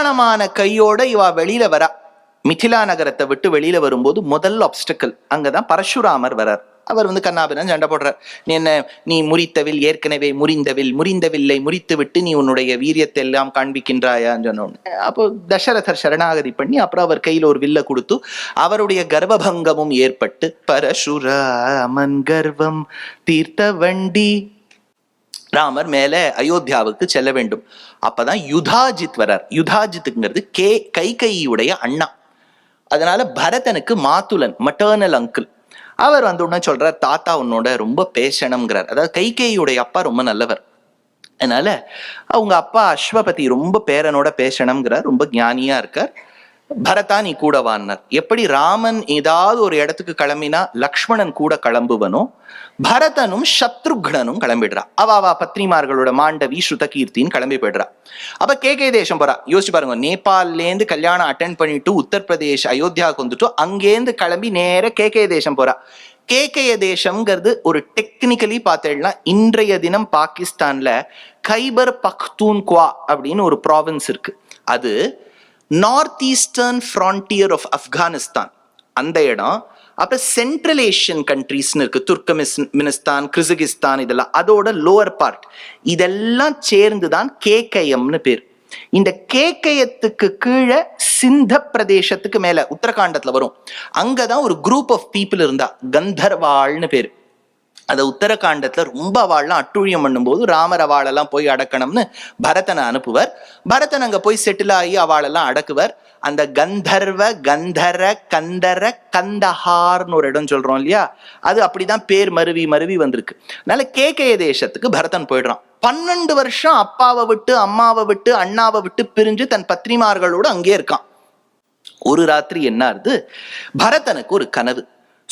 கல்யாணமான கையோட இவா வெளியில வரா. மிथिலா நகரத்தை விட்டு வெளியில வரும்போது முதல் ஆப்ஸ்டக்கிள் அங்கதான் பரசுராமர் வரார். அவர் வந்து கண்ணாபிரன் சண்டை போடுறார். நீ என்ன நீ முறித்தவில் ஏற்கனவே முறிந்தவில் முறிந்தவில்லை முறித்து விட்டு நீ உன்னுடைய வீரியத்தை எல்லாம் காண்பிக்கின்றாயான்னு சொன்னோன்னு அப்போ தசரதர் சரணாகதி பண்ணி அப்புறம் அவர் கையில ஒரு வில்ல கொடுத்து அவருடைய கர்வபங்கமும் ஏற்பட்டு பரசுராமன் கர்வம் தீர்த்த வண்டி. ராமர் மேல அயோத்தியாவுக்கு செல்ல வேண்டும். அப்பதான் யுதாஜித் வரார் யுதாஜித்துங்கிறது கே கைகையுடைய அண்ணா. அதனால பரதனுக்கு மாத்துலன் மட்டர்னல் அங்கிள் அவர் வந்து உடனே சொல்றார் தாத்தா உன்னோட ரொம்ப பேசணுங்கிறார் அதாவது கைகேயுடைய அப்பா ரொம்ப நல்லவர். அதனால அவங்க அப்பா அஸ்வபதி ரொம்ப பேரனோட பேசணுங்கிறார் ரொம்ப ஞானியா இருக்கார். பரதா நீ கூட வான்னார் எப்படி ராமன் ஏதாவது ஒரு இடத்துக்கு கிளம்பினா லக்ஷ்மணன் கூட கிளம்புவனோ பரதனும் சத்ருக்னனும் கிளம்பிடுறா. அவ அவ பத்னிமார்களோட மாண்டவி ஸ்ருதகீர்த்தின்னு கிளம்பி போயிடுறா. அப்ப கேகே தேசம் போறா. யோசிச்சு பாருங்க நேபாள்லேருந்து கல்யாணம் அட்டன் பண்ணிட்டு உத்தரப்பிரதேஷ் அயோத்தியாவுக்கு வந்துட்டு அங்கேருந்து கிளம்பி நேர கே கே தேசம் போறா. கேகய தேசம்ங்கிறது ஒரு டெக்னிக்கலி பார்த்தேன்னா இன்றைய தினம் பாகிஸ்தான்ல கைபர் பக்தூன்குவா அப்படின்னு ஒரு ப்ராவின்ஸ் இருக்கு. அது north eastern frontier of Afghanistan அந்த இடம் அப்புறம் சென்ட்ரல் ஏஷியன் கண்ட்ரீஸ்னு இருக்கு. துர்க்கமிஸ் மினிஸ்தான் கிர்கிஸ்தான் இதெல்லாம். அதோட லோவர் பார்ட் இதெல்லாம் சேர்ந்து தான் கேகயம்னு பேர். இந்த கேக்கயத்துக்கு கீழே சிந்த பிரதேசத்துக்கு மேல உத்தரகாண்டத்துல வரும். அங்கதான் ஒரு குரூப் ஆஃப் பீப்புள் இருந்தா. கந்தர்வாள்னு பேர். அதை உத்தரகாண்டத்துல ரொம்ப அவாள்லாம் அட்டுழியம் பண்ணும்போது ராமர் அவாளெல்லாம் போய் அடக்கணும்னு பரதனை அனுப்புவர். பரதன் அங்க போய் செட்டில் ஆகி அவாளெல்லாம் அடக்குவர். அந்த கந்தர்வ கந்தர கந்தர கந்தஹார்னு ஒரு இடம் சொல்றோம் இல்லையா? அது அப்படிதான் பேர் மருவி மருவி வந்திருக்கு. அதனால கேகய தேசத்துக்கு பரதன் போயிடுறான். பன்னெண்டு வருஷம் அப்பாவை விட்டு அம்மாவை விட்டு அண்ணாவை விட்டு பிரிஞ்சு தன் பத்னிமார்களோடு அங்கே இருக்கான். ஒரு ராத்திரி என்ன ஆகுது? பரதனுக்கு ஒரு கனவு.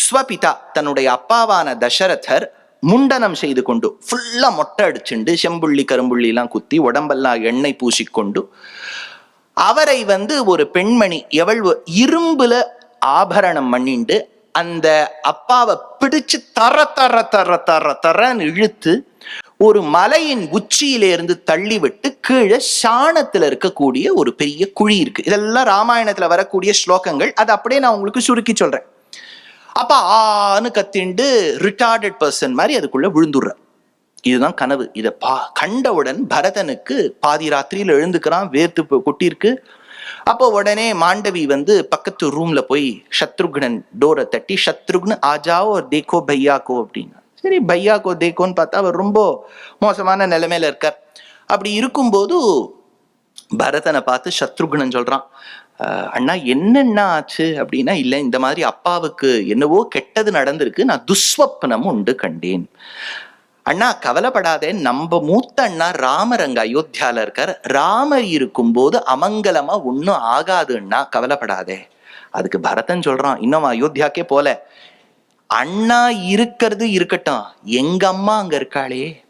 ஸ்வபிதா தன்னுடைய அப்பாவான தசரதர் முண்டனம் செய்து கொண்டு ஃபுல்லா மொட்டை அடிச்சுண்டு செம்புள்ளி கரும்புள்ளி எல்லாம் குத்தி உடம்பெல்லாம் எண்ணெய் பூசிக்கொண்டு அவரை வந்து ஒரு பெண்மணி எவ்வளவு இரும்புல ஆபரணம் பண்ணிண்டு அந்த அப்பாவை பிடிச்சு தர தர தர தர தரன்னு இழுத்து ஒரு மலையின் உச்சியிலிருந்து தள்ளி விட்டு கீழே சாணத்துல இருக்கக்கூடிய ஒரு பெரிய குழி இருக்கு. இதெல்லாம் ராமாயணத்துல வரக்கூடிய ஸ்லோகங்கள். அது அப்படியே நான் உங்களுக்கு சுருக்கி சொல்றேன். அப்ப ஆன்னு கத்திண்டு ரிட்டார்டட் பர்சன் மாதிரி அதுக்குள்ள விழுந்துடுற. இதுதான் கனவு. இதை பா கண்டவுடன் பரதனுக்கு பாதி ராத்திரியில் எழுந்துக்கிறான் வேர்த்து கொட்டியிருக்கு. கொட்டிருக்கு அப்போ உடனே மாண்டவி வந்து பக்கத்து ரூம்ல போய் சத்ருக்னன் டோரை தட்டி சத்ருக்னு ஆஜாவோ தேக்கோ பையாக்கோ அப்படின்னா. சரி பையாக்கோ தேக்கோன்னு பார்த்தா அவர் ரொம்ப மோசமான நிலைமையில இருக்கார். அப்படி இருக்கும்போது பரதனை பார்த்து சத்ருக்னன் சொல்றான் அண்ணா என்னென்ன ஆச்சு? அப்படின்னா இல்லை இந்த மாதிரி அப்பாவுக்கு என்னவோ கெட்டது நடந்திருக்கு. நான் துஸ்வப்னம் உண்டு கண்டேன். அண்ணா கவலைப்படாதே. நம்ம மூத்த அண்ணா ராமர் அங்க அயோத்தியால இருக்கார். ராமர் இருக்கும்போது அமங்கலமா ஒன்றும் ஆகாது கவலைப்படாதே. அதுக்கு பரதன் சொல்றான் இன்னும் அயோத்தியாக்கே போல. அண்ணா இருக்கிறது இருக்கட்டும். எங்க அம்மா அங்க இருக்காளே.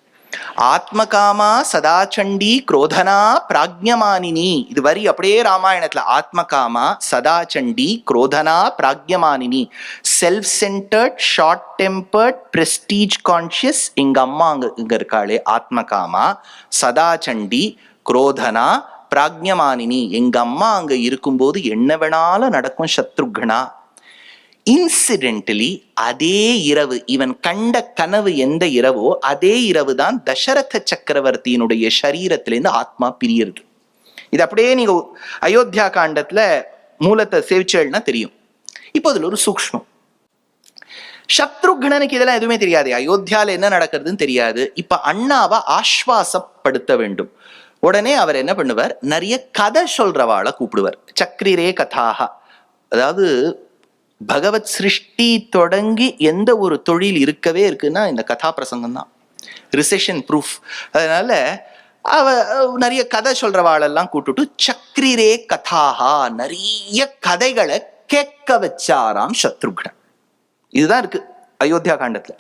ஆத்மகாமா சதாச்சண்டி குரோதனா பிராக்ஞமானினி இது வரி அப்படியே ராமாயணத்துல ஆத்மகாமா சதாச்சண்டி குரோதனா பிராக்யமானினி. Self centred short tempered prestige conscious எங்க அம்மா அங்க இங்க இருக்காளே ஆத்மகாமா சதாச்சண்டி குரோதனா பிராக்ஞமானினி எங்க அம்மா அங்க இருக்கும்போது என்ன வேணாலும் நடக்கும் சத்ருக்னா. இன்சிடென்டலி அதே இரவு இவன் கண்ட கனவு எந்த இரவோ அதே இரவு தான் தசரத சக்கரவர்த்தியினுடைய சரீரத்திலேருந்து ஆத்மா பிரியுது இது அப்படியே நீங்க அயோத்தியா காண்டத்துல மூலத்தை சேவிச்சல்னா தெரியும். இப்போ அதுல ஒரு சூக்ஷ்மம். சத்ருக்னனுக்கு இதெல்லாம் எதுவுமே தெரியாது. அயோத்தியால என்ன நடக்கிறதுன்னு தெரியாது. இப்ப அண்ணாவை ஆஸ்வாசப்படுத்த வேண்டும். உடனே அவர் என்ன பண்ணுவார்? நிறைய கதை சொல்றவாளை கூப்பிடுவார். சக்ரிரே கதாகா அதாவது பகவத் சிருஷ்டி தொடங்கி எந்த ஒரு தொழில் இருக்கவே இருக்குன்னா இந்த கதா பிரசங்கம் தான் ரிசெஷன் ப்ரூஃப் அதனால அவ நிறைய கதை சொல்றவாளெல்லாம் கூட்டுட்டு சக்ரிரே கதாகா நிறைய கதைகளை கேட்க வச்சாராம் சத்ருக்னன் இதுதான் இருக்கு அயோத்தியா காண்டத்துல.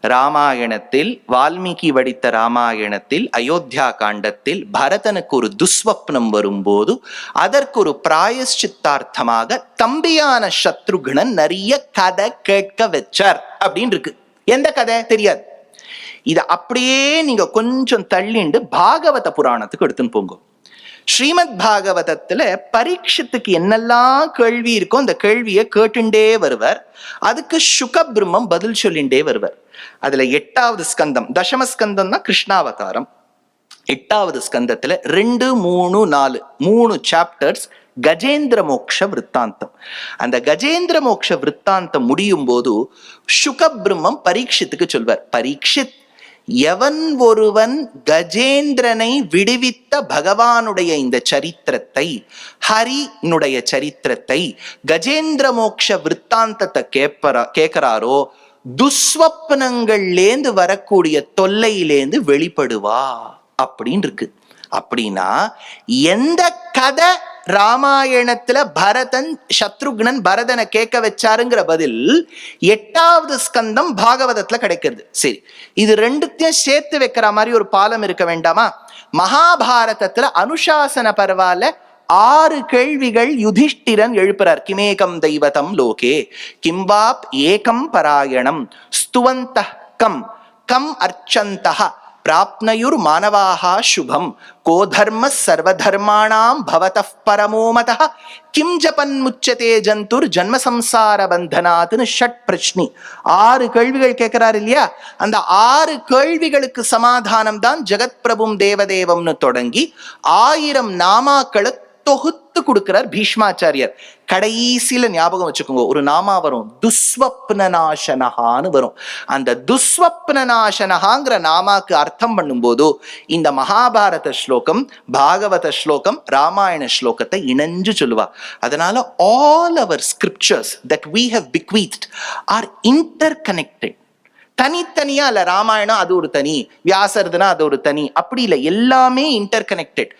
ராமாயணத்தில் வால்மீகி வடித்த ராமாயணத்தில் அயோத்தியா காண்டத்தில் பரதனுக்கு ஒரு துஸ்வப்னம் வரும்போது அதற்கு ஒரு பிராயஷ்சித்தார்த்தமாக தம்பியான சத்ருகுணன் நிறைய கதை கேட்க வச்சார் அப்படின்னு இருக்கு எந்த கதை? தெரியாது. இதை அப்படியே நீங்க கொஞ்சம் தள்ளிண்டு பாகவத புராணத்துக்கு எடுத்துன்னு போங்க. ஸ்ரீமத் பாகவதத்துல பரீட்சத்துக்கு என்னெல்லாம் கேள்வி இருக்கோ அந்த கேள்வியை கேட்டுண்டே வருவர். அதுக்கு சுகபிரம்மம் பதில் சொல்லிண்டே வருவர். அதுல எட்டாவது ஸ்கந்தம். தசம ஸ்கந்தம்னா கிருஷ்ணாவதாரம். எட்டாவது ஸ்கந்தத்துல ரெண்டு மூணு நாலு மூணு சாப்டர்ஸ் கஜேந்திர மோக்ஷ விற்த்தாந்தம் அந்த கஜேந்திர மோக்ஷ விற்த்தாந்தம் முடியும் போது சுகபிரம்மம் பரீட்சித்துக்கு சொல்வார். பரீட்சித் எவன் ஒருவன் கஜேந்திரனை விடுவித்த பகவானுடைய இந்த சரித்திரத்தை ஹரினுடைய சரித்திரத்தை கஜேந்திர மோக்ஷ விற்த்தாந்தத்தை கேட்பரா கேட்கிறாரோ துஸ்வப்னங்கள்லேந்து வரக்கூடிய தொல்லையிலேந்து வெளிப்படுவா அப்படின்னு இருக்கு அப்படின்னா எந்த கதை ராமாயணத்துல பரதன் சத்ருக்னன் பரதனை கேட்க வச்சாருங்கிற பதில் எட்டாவது ஸ்கந்தம் பாகவதத்துல கிடைக்கிறது. சரி இது ரெண்டுத்தையும் சேர்த்து வைக்கிற மாதிரி ஒரு பாலம் இருக்க வேண்டாமா? மகாபாரதத்துல அனுசாசன பரவால ஆறு கேள்விகள் யுதிஷ்டிரன் எழுப்புறார். கிமேகம் தெய்வதம் லோகே கிம்பாப் ஏகம் பராயணம் ஸ்துவந்த கம் கம் அர்ச்சந்தः பிராப்னயுர் மானவாக சுபம் கோ தர்ம சர்வதர்மாணாம் பவத பரமோ கிம் ஜபன் முச்சதே ஜந்துர் ஜன்மசம்சார பந்தனாத்னு ஷட் பிரச்னி ஆறு கேள்விகள் கேட்கிறார் இல்லையா? அந்த ஆறு கேள்விகளுக்கு சமாதானம் தான் ஜெகத் பிரபும் தேவதேவம்னு தொடங்கி ஆயிரம் நாமாக்களை தொகுத்து கொடுக்கிறார் பீஷ்மாச்சாரியர். கடைசியில ஞாபகம் வச்சுக்கோங்க ஒரு நாமா வரும். துஸ்வப்னநாசனஹான்னு வரும். அந்த துஸ்வப்னநாசனஹாங்கிற நாமாக்கு அர்த்தம் பண்ணும்போது இந்த மகாபாரத ஸ்லோகம் பாகவத ஸ்லோகம் ராமாயண ஸ்லோகத்தை இணைஞ்சு சொல்லுவா. அதனால all our scriptures that we have bequeathed are interconnected தனித்தனியா இல்ல ராமாயணம் அது ஒரு தனி வியாசர்துனா அது ஒரு தனி அப்படி இல்லை. எல்லாமே இன்டர் கனெக்டட்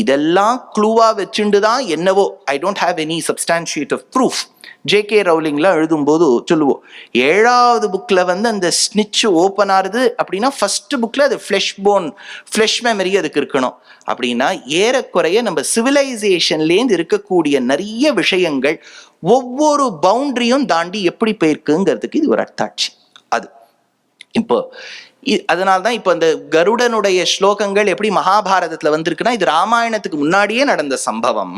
இதெல்லாம் க்ளூவா வச்சுண்டு தான் என்னவோ. I don't have any substantiate of proof J K ரவுலிங்லாம் எழுதும்போது சொல்லுவோம் ஏழாவது புக்கில் வந்து அந்த ஸ்னிச் ஓப்பன் ஆகுது அப்படின்னா ஃபர்ஸ்ட் புக்கில் அது ஃப்ளெஷ் போன் ஃப்ளெஷ் மெமரி அதுக்கு இருக்கணும். அப்படின்னா ஏறக்குறைய நம்ம சிவிலைசேஷன்லேருந்து இருக்கக்கூடிய நிறைய விஷயங்கள் ஒவ்வொரு பவுண்டரியும் தாண்டி எப்படி போயிருக்குங்கிறதுக்கு இது ஒரு அத்தாட்சி இப்போ அதனால தான் இப்போ இந்த கருடனுடைய ஸ்லோகங்கள் எப்படி மகாபாரதத்தில் வந்திருக்குன்னா இது ராமாயணத்துக்கு முன்னாடியே நடந்த சம்பவம்.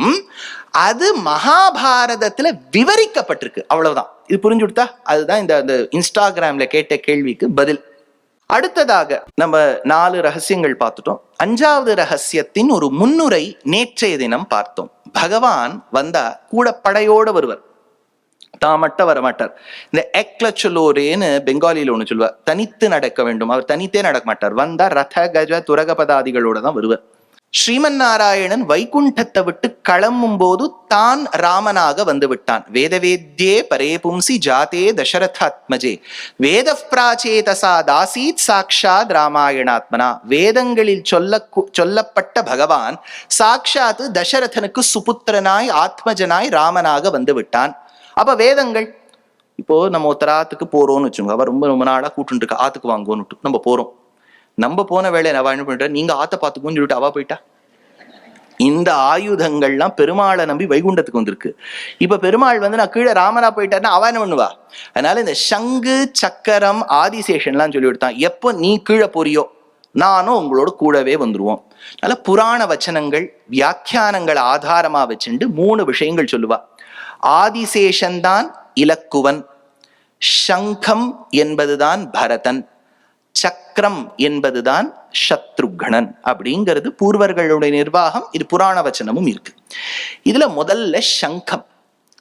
அது மகாபாரதத்தில் விவரிக்கப்பட்டிருக்கு. அவ்வளவுதான். இது புரிஞ்சு கொடுத்தா அதுதான் இந்த அந்த இன்ஸ்டாகிராம்ல கேட்ட கேள்விக்கு பதில். அடுத்ததாக நம்ம நாலு ரகசியங்கள் பார்த்துட்டோம். அஞ்சாவது ரகசியத்தின் ஒரு முன்னுரை நேற்றைய தினம் பார்த்தோம். பகவான் வந்தா கூட படையோட வருவர். தான் மட்டும் வர மாட்டார் இந்த எக்லச்சுலோரேன்னு பெங்காலியில ஒன்று சொல்லுவார் தனித்து நடக்க வேண்டும். அவர் தனித்தே நடக்க மாட்டார் வந்தா ரத கஜ துரகபதாதிகளோட தான் வருவார். ஸ்ரீமன் நாராயணன் வைகுண்டத்தை விட்டு கிளம்பும் போது தான் ராமனாக வந்து விட்டான். வேதவேத்யே பரே பும்சி ஜாதே தசரதாத்மஜே. வேத பிராச்சேதசா தாசீத் சாக்ஷாத் ராமாயணாத்மனா. வேதங்களில் சொல்ல சொல்லப்பட்ட பகவான் சாக்ஷாத் தசரதனுக்கு சுபுத்திரனாய் ஆத்மஜனாய் ராமனாக வந்து விட்டான். அப்ப வேதங்கள் இப்போ நம்ம ஒருத்தர் ஆத்துக்கு போறோம்னு வச்சுக்கோங்க. அவ ரொம்ப ரொம்ப நாளா கூட்டு இருக்கா. ஆத்துக்கு வாங்குவோம்னு நம்ம போறோம். நம்ம போன வேலை அவ என்ன பண்ணிட்டா? நீங்க ஆத்த பார்த்துக்கோன்னு சொல்லிட்டு அவ போயிட்டா. இந்த ஆயுதங்கள்லாம் பெருமாளை நம்பி வைகுண்டத்துக்கு வந்திருக்கு. இப்ப பெருமாள் வந்து நான் கீழே ராமனா போயிட்டாருன்னா அவன் என்ன பண்ணுவா? அதனால இந்த சங்கு சக்கரம் ஆதிசேஷன்லாம் சொல்லி கொடுத்தான். எப்போ நீ கீழே போறியோ நானும் உங்களோட கூடவே வந்துருவோம். அதனால புராண வச்சனங்கள் வியாக்கியானங்களை ஆதாரமா வச்சுண்டு மூணு விஷயங்கள் சொல்லுவா. ஆதிசேஷன்தான் இலக்குவன். சங்கம் என்பதுதான் பரதன். சக்கரம் என்பதுதான் சத்ருகணன் அப்படிங்கிறது பூர்வர்களுடைய நிர்வாகம். இது புராண வச்சனமும் இருக்கு. இதுல முதல்ல சங்கம்.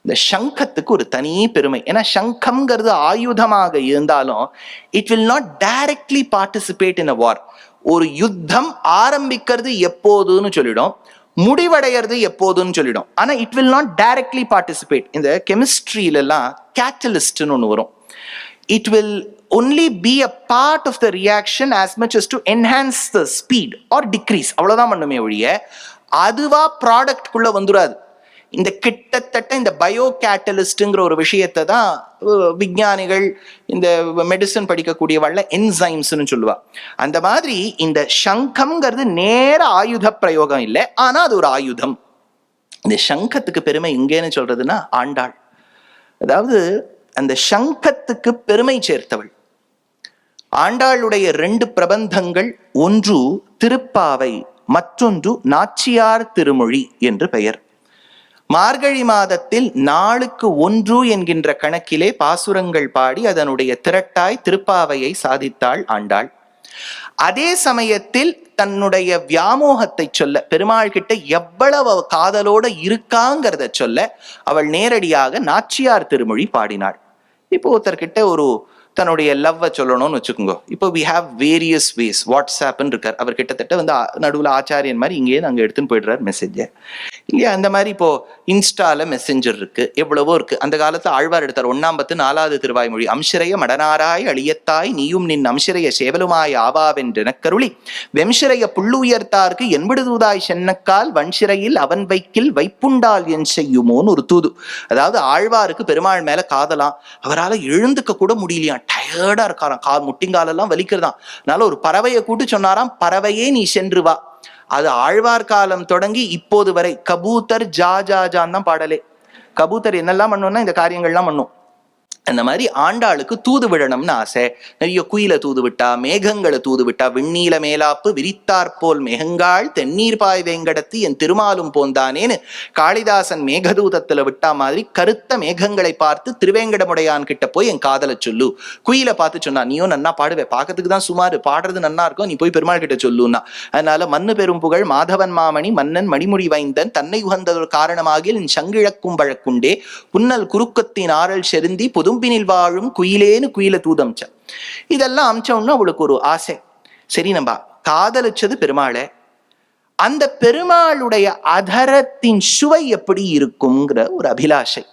இந்த சங்கத்துக்கு ஒரு தனி பெருமை. ஏன்னா சங்கம்ங்கிறது ஆயுதமாக இருந்தாலும் it will not directly participate in a war ஒரு யுத்தம் ஆரம்பிக்கிறது எப்போதுன்னு சொல்லிடும். முடிவடைகிறது எப்போதுன்னு சொல்லிடும். ஆனால் it will not directly participate இந்த கெமிஸ்ட்ரியிலலாம் கேட்டலிஸ்ட்னு ஒன்று வரும். It will only be a part of the reaction as much as to enhance the speed or decrease அவ்வளோதான் பண்ணுமே ஒழிய அதுவா ப்ராடக்ட்குள்ளே வந்துடாது இந்த கிட்டத்தட்ட இந்த பயோ கேட்டலிஸ்ட்டுங்கிற ஒரு விஷயத்தை தான் விஞ்ஞானிகள் இந்த மெடிசன் படிக்கக்கூடிய வள்ள என்சைம்ஸ்னு சொல்லுவா. அந்த மாதிரி இந்த சங்கம்ங்கிறது நேர ஆயுத பிரயோகம் இல்லை ஆனால் அது ஒரு ஆயுதம். இந்த சங்கத்துக்கு பெருமை எங்கேன்னு சொல்றதுன்னா ஆண்டாள். அதாவது அந்த சங்கத்துக்கு பெருமை சேர்த்தவள். ஆண்டாளுடைய ரெண்டு பிரபந்தங்கள் ஒன்று திருப்பாவை மற்றொன்று நாச்சியார் திருமொழி என்று பெயர். மார்கழி மாதத்தில் நாளுக்கு ஒன்று என்கின்ற கணக்கிலே பாசுரங்கள் பாடி அதனுடைய திரட்டாய் திருப்பாவையை சாதித்தாள் ஆண்டாள். அதே சமயத்தில் தன்னுடைய வியாமோகத்தை சொல்ல பெருமாள் கிட்ட எவ்வளவு காதலோட இருக்காங்கிறத சொல்ல அவள் நேரடியாக நாச்சியார் திருமொழி பாடினாள். இப்போ ஒருத்தர்கிட்ட ஒரு தன்னுடைய லவ்வை சொல்லணும்னு வச்சுக்கோங்க. இப்போ வி ஹாவ் வேரியஸ் வேஸ் வாட்ஸ்அப்னு இருக்கார். அவர் கிட்டத்தட்ட வந்து நடுவில் ஆச்சாரியன் மாதிரி இங்கேயே அங்கே எடுத்துன்னு போயிடுறாரு மெசேஜை இல்லையா? அந்த மாதிரி இப்போ இன்ஸ்டால மெசஞ்சர் இருக்கு எவ்வளவோ இருக்கு. அந்த காலத்துல ஆழ்வார் எடுத்தார் ஒன்னாம் பத்து நாலாவது திருவாய்மொழி. அம்சிரைய மடனாராய் அழியத்தாய் நீயும் நின் அம்சிரைய சேவலுமாய் ஆவாவென்றெனக்கருளி வெம்சிரைய புள்ளுயர்த்தார்க்கு என்பிடுதூதாய் சென்னக்கால் வன்சிறையில் அவன் வைக்கில் வைப்புண்டால் என் செய்யுமோன்னு ஒரு தூது அதாவது ஆழ்வாருக்கு பெருமாள் மேல காதலாம். அவரால் எழுந்துக்க கூட முடியலையா? டயர்டா இருக்காராம். கா முட்டிங்காலெல்லாம் வலிக்கிறதாம். அதனால ஒரு பறவையை கூட்டு சொன்னாராம் பறவையே நீ சென்று வா. அது ஆழ்வார் காலம் தொடங்கி இப்போது வரை. கபூத்தர் ஜா ஜா ஜான் தான் பாடலே. கபூத்தர் என்னெல்லாம் பண்ணும்னா இந்த காரியங்கள்லாம் பண்ணும். அந்த மாதிரி ஆண்டாளுக்கு தூது விடணும்னு ஆசை. நிறைய குயில தூது விட்டா மேகங்களை தூது விட்டா விண்ணீல மேலாப்பு விரித்தாற்போல் மேகங்காள் தென்னீர் பாய் வேங்கடத்து என் திருமாலும் போந்தானேன்னு காளிதாசன் மேகதூதத்துல விட்டா மாதிரி கருத்த மேகங்களை பார்த்து திருவேங்கடமுடையான் கிட்ட போய் என் காதலை சொல்லு. குயில பார்த்து சொன்னா நீயும் நன்னா பாடுவே பார்க்கறதுக்கு தான் சுமார் பாடுறது நன்னா இருக்கும் நீ போய் பெருமாள் கிட்ட சொல்லுன்னா. அதனால மண்ணு பெரும் புகழ் மாதவன் மாமணி மன்னன் மணிமுடி வைந்தன் தன்னை உகந்ததொரு காரணமாகில் என் சங்கிழக்கும் வழக்குண்டே புன்னல் குறுக்கத்தின் ஆறல் செருந்தி பொதும்பினில் வாழும் குயிலேன்னு குயில தூதம்ச்ச இதெல்லாம் அமிச்சோம்னா அவளுக்கு ஒரு ஆசை. சரி நம்ம காதலிச்சது பெருமாளை. அந்த பெருமாளுடைய அதரத்தின் சுவை எப்படி இருக்குங்கிற ஒரு அபிலாஷை.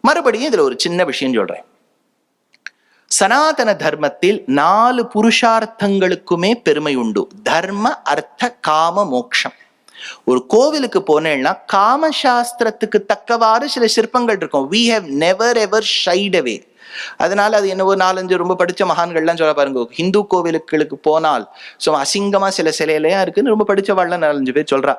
மறுபடியும் இதுல ஒரு சின்ன விஷயம் சொல்றேன். சனாதன தர்மத்தில் நாலு புருஷார்த்தங்களுக்குமே பெருமை உண்டு. தர்ம அர்த்த காம மோக்ஷம். ஒரு கோவிலுக்கு போனேன்னா காமசாஸ்திரத்துக்கு தக்கவாறு சில சிற்பங்கள் இருக்கும். We have never ever shied away அதனால அது என்னவோ நாலஞ்சு ரொம்ப படிச்ச மகான்கள்லாம் சொல்ல பாருங்க. ஹிந்து கோவிலுக்களுக்கு போனால் சும்மா அசிங்கமா சில சிலையிலையா இருக்குன்னு ரொம்ப படிச்சவாள்லாம் நாலஞ்சு பேர் சொல்றா.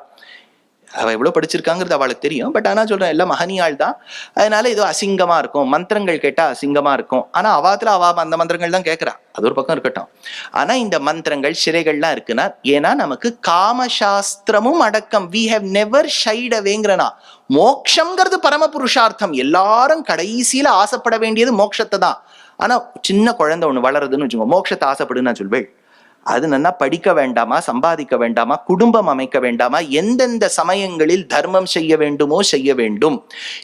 அவள் எவ்வளவு படிச்சிருக்காங்கிறது அவளுக்கு தெரியும். பட் ஆனா சொல்றேன் எல்லாம் மகனியாள் தான் அதனால ஏதோ அசிங்கமா இருக்கும். மந்திரங்கள் கேட்டா அசிங்கமா இருக்கும். ஆனா அவாத்துல அவா அந்த மந்திரங்கள் தான் கேட்கறா அது ஒரு பக்கம் இருக்கட்டும். ஆனா இந்த மந்திரங்கள் சிறைகள்லாம் இருக்குன்னா ஏன்னா நமக்கு காமசாஸ்திரமும் அடக்கம். வி ஹவ் நெவர் ஷைட் அவேங்கிறனா மோக்ஷங்கிறது பரம புருஷார்த்தம் எல்லாரும் கடைசியில ஆசைப்பட வேண்டியது மோட்சத்தை தான். ஆனா சின்ன குழந்தை ஒன்று வளருதுன்னு வச்சுக்கோங்க மோட்சத்தை ஆசைப்படுன்னு நான் சொல்வேன். அது நல்லா படிக்க வேண்டாமா சம்பாதிக்க வேண்டாமா குடும்பம் அமைக்க வேண்டாமா எந்தெந்த சமயங்களில் தர்மம் செய்ய வேண்டுமோ செய்ய வேண்டும்.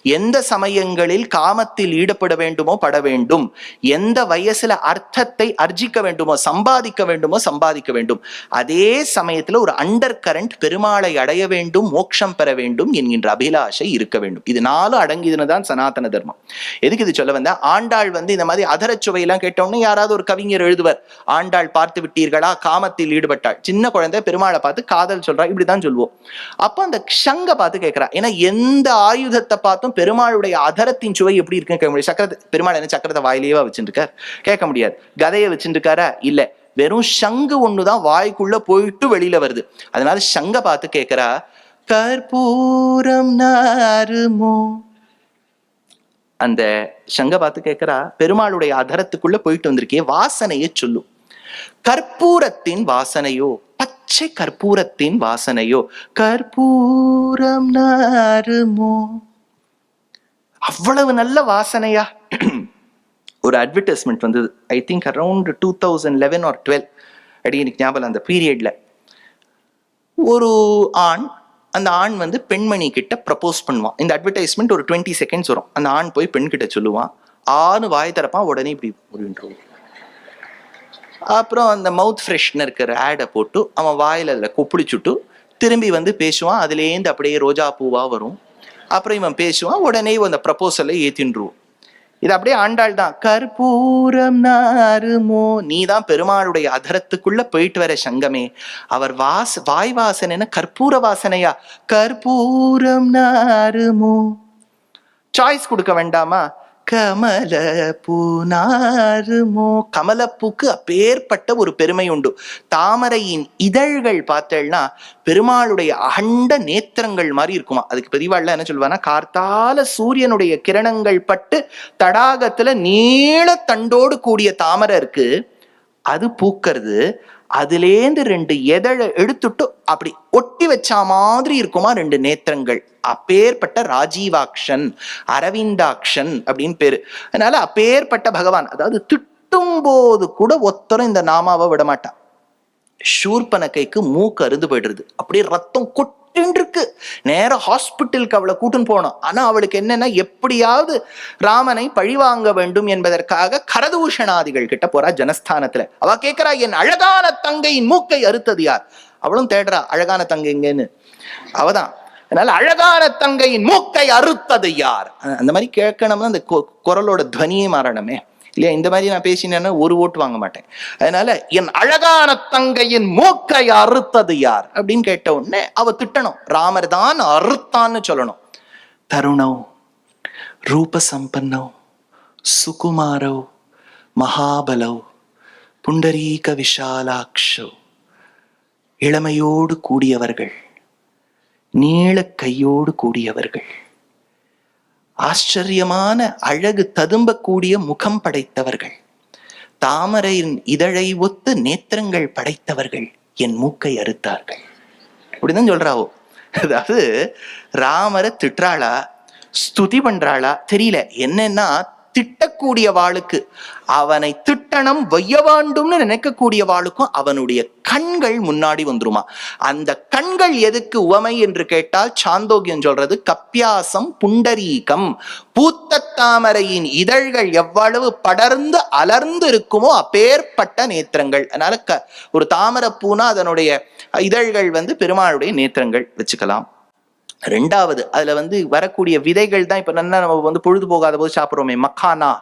எந்த சமயங்களில் காமத்தில் ஈடுபட வேண்டுமோ பட வேண்டும். எந்த வயசுல அர்த்தத்தை அர்ஜிக்க வேண்டுமோ சம்பாதிக்க வேண்டுமோ சம்பாதிக்க வேண்டும். அதே சமயத்துல ஒரு அண்டர் கரண்ட் பெருமாளை அடைய வேண்டும் மோட்சம் பெற வேண்டும் என்கின்ற அபிலாஷை இருக்க வேண்டும். இது நாலும் அடங்கியதுன்னு சனாதன தர்மம். எதுக்கு இது சொல்ல வந்தா ஆண்டாள் வந்து இந்த மாதிரி அதரச்சுவையெல்லாம் கேட்டோம்னா யாராவது ஒரு கவிஞர் எழுதுவர் ஆண்டாள் பார்த்து விட்டீர்களா? காமத்தில் ஈடுபட்டாள். சின்ன குழந்தை பெருமாளை பார்த்து காதல் சொல்றா இப்படிதான் சொல்லுவோம். அப்போ அந்த ஷங்க பார்த்து கேட்கிறா ஏன்னா எந்த ஆயுதத்தை பார்த்தும் பெருமாளுடைய அதரத்தின் சுவை எப்படி இருக்குன்னு கேட்க முடியாது. சக்கரத்தை பெருமாள் என்ன சக்கரத்தை வாயிலேயே வச்சுட்டு கேட்க முடியாது. கதையை வச்சுருக்காரா? இல்ல. வெறும் சங்கு ஒண்ணுதான் வாய்க்குள்ள போயிட்டு வெளியில வருது. அதனால சங்க பார்த்து கேட்கிறா கற்பூரம் நாருமோ? அந்த சங்க பார்த்து கேட்கிறா பெருமாளுடைய அதரத்துக்குள்ள போயிட்டு வந்திருக்கே வாசனையை சொல்லும் கற்பூரத்தின் வாசனையோ? பச்சை கற்பூரத்தின் வாசனையோ? கற்பூரம் நாருமோ? அவ்வளவு நல்ல வாசனையா? ஒரு அட்வர்டைஸ்மெண்ட் வந்தது. I think around two thousand eleven or twelve அடி எனக்கு ஞாபகம் அந்த பீரியட்ல ஒரு ஆண் அந்த ஆண் வந்து பெண்மணி கிட்ட ப்ரப்போஸ் பண்ணுவான். இந்த அட்வர்டைஸ்மெண்ட் ஒரு டுவெண்ட்டி செகண்ட்ஸ் வரும். அந்த ஆண் போய் பெண் கிட்ட சொல்லுவான். ஆணு வாய் திறப்பான் உடனே இப்படி முடிவுன்றோம். அப்புறம் அந்த மவுத் ஃப்ரெஷ்னர் இருக்கிற ஆடை போட்டு அவன் வாயில் அதில் கொப்பிடிச்சுட்டு திரும்பி வந்து பேசுவான். அதுலேருந்து அப்படியே ரோஜா பூவாக வரும். அப்புறம் இவன் பேசுவான். உடனே அந்த ப்ரப்போசலை ஏற்றின்றுவோம் இது அப்படியே ஆண்டாள் தான். கற்பூரம் நாருமோ நீ தான் பெருமாளுடைய அதரத்துக்குள்ள போயிட்டு வர சங்கமே. அவர் வாச வாய் வாசனைன்னா கற்பூர வாசனையா? கற்பூரம் நாருமோ. சாய்ஸ் கொடுக்க வேண்டாமா? கமல பூனாருமோ கமலப்பூக்கு அப்பேற்பட்ட ஒரு பெருமை உண்டு. தாமரையின் இதழ்கள் பார்த்தேன்னா பெருமாளுடைய அகண்ட நேத்திரங்கள் மாதிரி இருக்குமா? அதுக்கு பெரியவாள்ல என்ன சொல்லுவானா கார்த்தால சூரியனுடைய கிரணங்கள் பட்டு தடாகத்துல நீள தண்டோடு கூடிய தாமரை இருக்கு. அது பூக்கிறது. அதுலேருந்து ரெண்டு எதழை எடுத்துட்டு அப்படி ஒட்டி வச்சா மாதிரி இருக்குமா? ரெண்டு நேத்திரங்கள். அப்பேற்பட்ட ராஜீவாக்ஷன் அரவிந்தாக்ஷன் அப்படின்னு பேரு. அதனால அப்பேற்பட்ட பகவான் அதாவது திட்டும் போது கூட ஒத்தரும் இந்த நாமாவை விடமாட்டான் ஷூர்பனக்கைக்கு மூக்கு அருந்து போயிடுறது. அப்படியே ரத்தம் கொட்டுன்னு இருக்கு நேரா ஹாஸ்பிட்டலுக்கு அவளை கூட்டுன்னு போனோம் ஆனா அவளுக்கு என்னன்னா எப்படியாவது ராமனை பழிவாங்க வேண்டும் என்பதற்காக கரதூஷணாதிகள் கிட்ட போறா ஜனஸ்தானத்துல. அவ கேட்கிறா என் அழகான தங்கையின் மூக்கை அறுத்தது யார்? அவளும் தேடுறா அழகான தங்கை எங்கன்னு? அவதான். அதனால அழகான தங்கையின் மூக்கை அறுத்தது யார்? அந்த மாதிரி கேட்கணும்னா அந்த கொ- குரலோட துவனியே மாறணுமே. இல்லையா? இந்த மாதிரி நான் பேசினேன்னா ஒரு ஓட்டு வாங்க மாட்டேன். அதனால என் அழகான தங்கையின் மூக்கை அறுத்தது யார்? அப்படின்னு கேட்ட உடனே அவ திட்டணும். ராமர் தான் அறுத்தான்னு சொல்லணும். தருணம் ரூப சம்பன்னோ சுகுமாரோ மகாபலோ புண்டரீக விஷாலாக்ஷோ இளமையோடு கூடியவர்கள். நீள கையோடு கூடியவர்கள். ஆச்சரியமான அழகு ததும்பக்கூடிய முகம் படைத்தவர்கள். தாமரையின் இதழை ஒத்து நேத்திரங்கள் படைத்தவர்கள் என் மூக்கை அறுத்தார்கள். அப்படிதான் சொல்றாவோ? அதாவது ராமரை திட்டுறாளா? ஸ்துதி பண்றாளா? தெரியல. என்னன்னா திட்டக்கூடிய வாளுக்கு அவனை திட்டணம் வைய வேண்டும்னு நினைக்கக்கூடிய வாளுக்கும் அவனுடைய கண்கள் முன்னாடி வந்துருமா. அந்த கண்கள் எதுக்கு உவமை என்று கேட்டால் சாந்தோக்கியம் சொல்றது கப்பியாசம் புண்டரீகம். பூத்த தாமரையின் இதழ்கள் எவ்வளவு படர்ந்து அலர்ந்து இருக்குமோ அப்பேற்பட்ட நேத்திரங்கள். அதனால க ஒரு தாமரை பூனா அதனுடைய இதழ்கள் வந்து பெருமாளுடைய நேத்திரங்கள் வச்சுக்கலாம். ரெண்டாவது அதுல வந்து வரக்கூடிய விதைகள் தான் இப்ப நல்லா நம்ம வந்து பொழுது போகாத போது சாப்பிடுறோமே மக்கானா.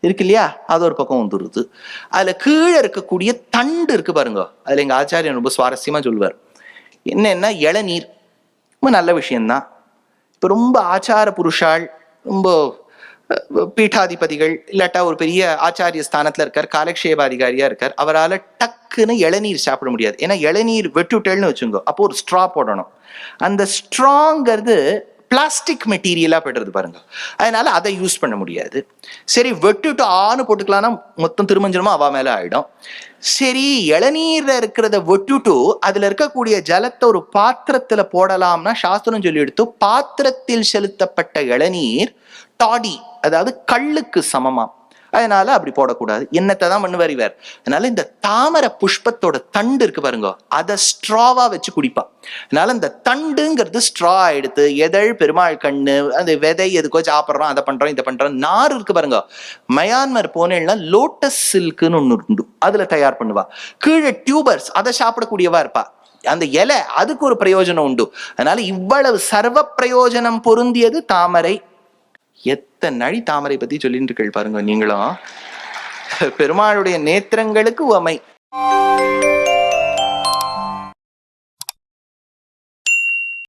இருக்கு இல்லையா? அது ஒரு பக்கம் வந்துருது. அதுல கீழே இருக்கக்கூடிய தண்டு இருக்கு பாருங்க. அதுல எங்க ஆச்சாரியன் ரொம்ப சுவாரஸ்யமா சொல்லுவார். என்னன்னா இளநீர். ரொம்ப நல்ல விஷயம்தான். இப்ப ரொம்ப ஆச்சார புருஷால் ரொம்ப பீட்டாதிபதிகள் இல்லாட்டா ஒரு பெரிய ஆச்சாரிய ஸ்தானத்துல இருக்கார் காலக்ஷேப அதிகாரியா இருக்கார் டக் டக்குன்னு இளநீர் சாப்பிட முடியாது. ஏன்னா இளநீர் வெட்டுட்டேல்னு வச்சுங்கோ அப்போ ஒரு ஸ்ட்ரா போடணும். அந்த ஸ்ட்ராங்கிறது பிளாஸ்டிக் மெட்டீரியலாக போய்டுறது பாருங்க. அதனால அதை யூஸ் பண்ண முடியாது. சரி வெட்டுட்டு ஆணு போட்டுக்கலாம்னா மொத்தம் திருமஞ்சனமா அவ மேலே ஆயிடும். சரி இளநீர்ல இருக்கிறத வெட்டுட்டு அதுல இருக்கக்கூடிய ஜலத்தை ஒரு பாத்திரத்துல போடலாம்னா சாஸ்திரம் சொல்லி எடுத்து பாத்திரத்தில் செலுத்தப்பட்ட இளநீர் டாடி அதாவது கல்லுக்கு சமமாக அதனால அப்படி போடக்கூடாது. என்னத்தை தான் பண்ணுவார் இவர். அதனால இந்த தாமரை புஷ்பத்தோட தண்டு இருக்கு பாருங்க. அதை ஸ்ட்ராவா வச்சு குடிப்பா அதனால இந்த தண்டுங்கிறது ஸ்ட்ரா எடுத்து எதழ் பெருமாள் கண்ணு அந்த விதை எதுக்கோ சாப்பிட்றோம் அதை பண்றோம் இதை பண்றோம் நார் இருக்கு பாருங்க. மயான்மர் போனேன்னா லோட்டஸ் சில்க்குன்னு ஒன்று உண்டு. அதுல தயார் பண்ணுவா. கீழே டியூபர்ஸ் அதை சாப்பிடக்கூடியவா இருப்பா. அந்த இலை அதுக்கு ஒரு பிரயோஜனம் உண்டு. அதனால இவ்வளவு சர்வ பிரயோஜனம் பொருந்தியது தாமரை எத்தனை நழி தாமரை பத்தி சொல்லிட்டு இருக்கீள் பாருங்க நீங்களும். பெருமாளுடைய நேத்திரங்களுக்கு உமை